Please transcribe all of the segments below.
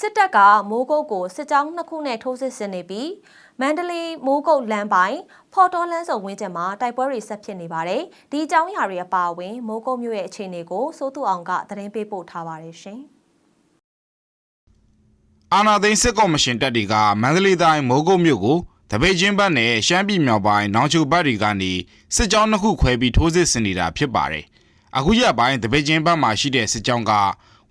စစ်တပ်ကမိုးကုတ်ကိုစစ်ကြောင်းနှစ်ခုနဲ့ထိုးစစ်ဆင်နေပြီးမန္တလေးမိုးကုတ်လမ်းပိုင်းဖော်တော်လမ်းစုံဝင်းကျင်မှာတိုက်ပွဲတွေဆက်ဖြစ်နေပါတယ်။ဒီအကြောင်းအရာတွေအပါအဝင်မိုးကုတ်မြို့ရဲ့အခြေအနေကိုစိုးသူအောင်ကသတင်းပေးပို့ထားပါတယ်ရှင်။အာနာသိန်းစစ်ကော်မရှင်တပ်တွေကမန္တလေးတိုင်းမိုးကုတ်မြို့ကိုတပိတ်ချင်းဘက်နဲ့ရှမ်းပြည်မြောက်ပိုင်းနောင်ချိုဘက်တွေကနေစစ်ကြောင်းနှစ်ခုခွဲပြီးထိုးစစ်ဆင်နေတာဖြစ်ပါတယ်။အခုရက်ပိုင်းတပိတ်ချင်းဘက်မှာရှိတဲ့စစ်ကြောင်းက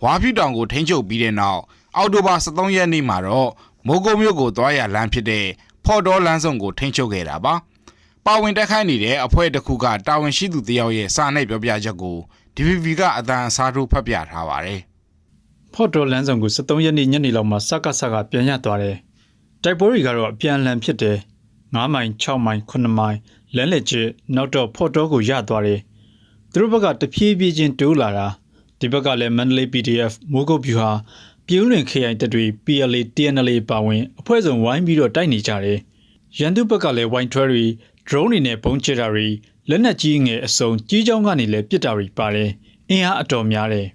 ဝါဖြူတောင်ကိုထိန်းချုပ်ပြီးတဲ့နောက်အောက်တိုဘာ23ရက်နေ့မှာတော့မိုးကုတ်မြို့ကိုသွားရလမ်းဖြစ်တဲ့ဖော်တော်လမ်းဆောင်ကိုထိန်းချုပ်ခဲ့တာပါ။ပါဝင်တက်ခိုင်းနေတဲ့အဖွဲ့တစ်ခုကတာဝန်ရှိသူတယောက်ရဲ့စာနဲ့ပြောပြချက်ကို DVB ကအတန်အစားထိုးဖတ်ပြထားပါတယ်။ဖော့တော်လန်းဆောင်ကို73ရက်နေ့ညနေလောက်မှာစကစကပြန်ရသွားတယ်။တိုက်ပွဲတွေကတော့အပြန်အလှန်ဖြစ်တယ်။9မိုင်6မိုင်9မိုင်လမ်းလက်ကျနောက်တော့ဖော့တော်ကိုရသွားတယ်။သူတို့ဘက်ကတဖြည်းဖြည်းချင်းတိုးလာတာ ဒီဘက်ကလည်းမန္တလေး PDF မိုးကုတ်ဗျူဟာပြည်ဦးလွင် KI တပ်တွေ PLA TNL ပါဝင်အဖွဲ့စုံဝိုင်းပြီးတော့တိုက်နေကြတယ်။ရန်သူဘက်ကလည်းဝိုင်းထွဲတွေ drone တွေနဲ့ပုံချတာတွေလက်နက်ကြီးငယ်အစုံကြီးချောင်းကနေလည်းပစ်တာတွေပါတယ်။အင်အားအတော်များတယ်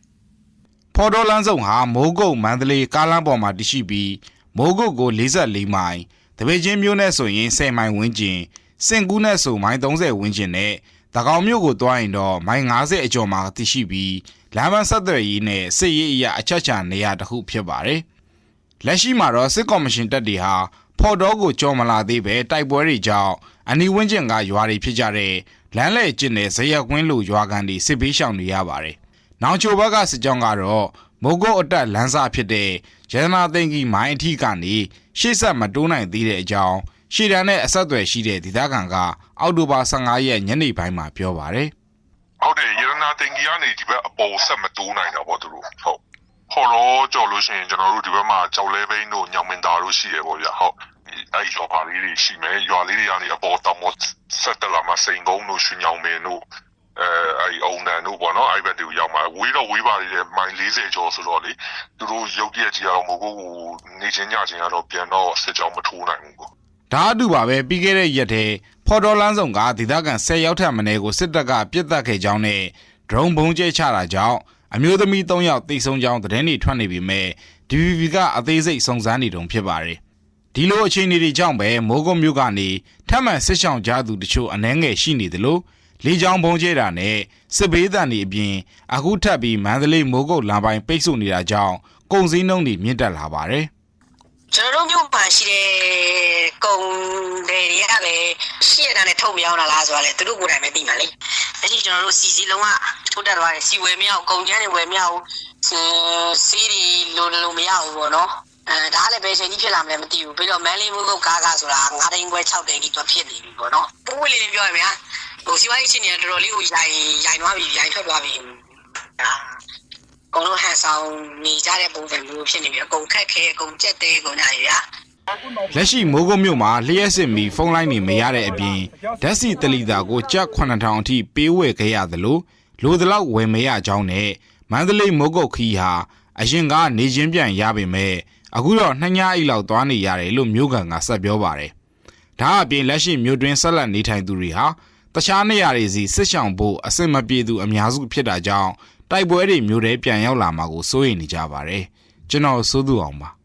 ။ဖော်တော်လန်းဆောင်ဟာမိုးကုတ်မန္တလေးကားလမ်းပေါ်မှာတည်ရှိပြီးမိုးကုတ်ကို44မိုင်တပည့်ချင်းမြို့နဲ့ဆိုရင်10မိုင်ဝန်းကျင်စင်ကူးနဲ့ဆိုမိုင်30ဝန်းကျင်နဲ့တကောင်မြို့ကိုသွားရင်တော့မိုင်90အကျော်မှာတည်ရှိပြီး လမ်းမဆက်သွယ်ရေးနဲ့စစ်ရေးအရာအချက်ချာနေရာတစ်ခုဖြစ်ပါတယ်လက်ရှိမှာတော့စစ်ကော်မရှင်တပ်တွေဟာဖော်တော်ကိုကြော်မလာသေးပဲတိုက်ပွဲတွေကြောင့်အနီးဝန်းကျင်ကရွာတွေဖြစ်ကြတဲ့လမ်းလဲကျင်တဲ့ဇရက်ကွင်းလိုရွာကန်တွေစစ်ဘေးရှောင်နေရပါတယ်။နောင်ချိုဘက်ကစစ်ကြောင်းကတော့မိုးကုတ်အတက်လမ်းစာဖြစ်တဲ့ရတနာသိန်းကြီးမိုင်းအထိကနေရှေ့ဆက်မတိုးနိုင်သေးတဲ့အကြောင်းရှေ့တန်းနဲ့အဆက်အသွယ်ရှိတဲ့ဒေသခံကအောက်တိုဘာ15ရက်ညနေပိုင်းမှာပြောပါတယ်ဟုတ်တယ်ရ တနာတင်ကြီးကနေဒီဘက်အပေါ်ဆက်မတိုးနိုင်တော့ဗောသူတို့ဟုတ်ဟော်တော့ကြော်လို့ရှိရင်ကျွန်တော်တို့ဒီဘက်မှာကြောက်လဲဘိန်းတို့ညောင်မင်သားတို့ရှိရပေါ့ဗျာဟုတ်အဲ့ရွာပါလေးတွေရှိမယ်ရွာလေးတွေကနေအပေါ်တောင်မဆက်တလာမှာစိန်ကုန်းတို့ရွှေညောင်မင်တို့အဲအဲ့အုံတန်တို့ပေါ့နော်အဲ့ဘက်တွေကိုရောက်မှာဝေးတော့ဝေးပါသေးတယ်မိုင်40ကျော်ဆိုတော့လေသူတို့ရုပ်တရက်ကြီးအောင်မဟုတ်ဘူးနေချင်းညချင်းကတော့ပြန်တော့စစ်ကြောင်းမထိုးနိုင်ဘူးပေါ့။ဒါအတူပါပဲပြီးခဲ့တဲ့ရက်ထဲဖော်တော်လန်းဆောင်ကဒေသခံ10ရောက်ထက်မနည်းကိုစစ်တပ်ကပြစ်တက်ခဲ့ကြောင်းနဲ့ ဒရုန်းဘုံကျဲချတာကြောင့်အမျိုးသမီး3ယောက်တိတ်ဆုံးကြောင်းသတင်းတွေထွက်နေပေမဲ့ DVB ကအသေးစိတ်စုံစမ်းနေတုံဖြစ်ပါတယ်။ဒီလိုအခြေအနေတွေကြောင့်ပဲမိုးကုတ်မြို့ကနေထပ်မံစစ်ဆောင်ကြသူတချို့အနှဲငယ်ရှိနေသလိုလေကြောင်းဘုံကျဲတာနဲ့စစ်ဘေးဒဏ်တွေအပြင်အခုထပ်ပြီးမန္တလေးမိုးကုတ်လမ်းပိုင်းပိတ်ဆို့နေတာကြောင့်ကုန်စည်နှုန်းတွေမြင့်တက်လာပါတယ်။ကျွန်တော်တို့မြို့မှာရှိတဲ့ကုံတွေကပဲရှေ့ရတာနဲ့ထုတ်မရောင်းတာလားဆိုတာလေသူတို့ကိုယ်တိုင်ပဲသိမှာလေ အဲ့ဒီကျွန်တော်တို့စီစီလုံးကထုတ်တက်သွားတယ်စီဝယ်မရအောင်ကုံကျန်းတွေဝယ်မရအောင်စီစီတွေလိုလိုမရဘူးပေါ့နော်အဲဒါလည်းပဲချိန်ကြီးဖြစ်လာမလဲမသိဘူးပြီးတော့မန်လေးမိုးကုတ်ကားကားဆိုတာ9တိန်ခွဲ6တိန်ကြီးတော့ဖြစ်နေပြီပေါ့နော်ပိုးလေးလေးပြောရမယ်ဟာဟိုစီဝိုင်းချင်းနေတော်တော်လေးကိုရိုင်ရိုင်သွားပြီရိုင်ထွက်သွားပြီဒါအကုန်လုံးဟန်ဆောင်နေကြတဲ့ပုံစံမျိုးဖြစ်နေပြီအကုန်ခက်ခဲအကုန်ကြက်တဲအကုန်ညာရရ လက်ရှိမိုးကုတ်မြို့မှာလျှက်စစ်မီဖုန်းလိုင်းတွေမရတဲ့အပြင်ဓာတ်ဆီတလီတာကိုကျပ်9000အထိပေးဝယ်ခဲ့ရသလိုလိုသလောက်ဝယ်မရကြောင်းနဲ့မန္တလေးမိုးကုတ်ခီးဟာအရင်ကနေချင်းပြန်ရပေမဲ့အခုတော့နှစ်ညအိတ်လောက်သွားနေရတယ်လို့မြို့ကန်ကဆက်ပြောပါတယ်။ဒါအပြင်လက်ရှိမြို့တွင်းဆက်လက်နေထိုင်သူတွေဟာတခြားနေရာတွေစီစစ်ဆောင်ဖို့အဆင်မပြေသူအများစုဖြစ်တာကြောင့်တိုက်ပွဲတွေမြို့ထဲပြန်ရောက်လာမှာကိုစိုးရိမ်နေကြပါတယ်။ကျွန်တော်စိုးသူအောင်ပါ။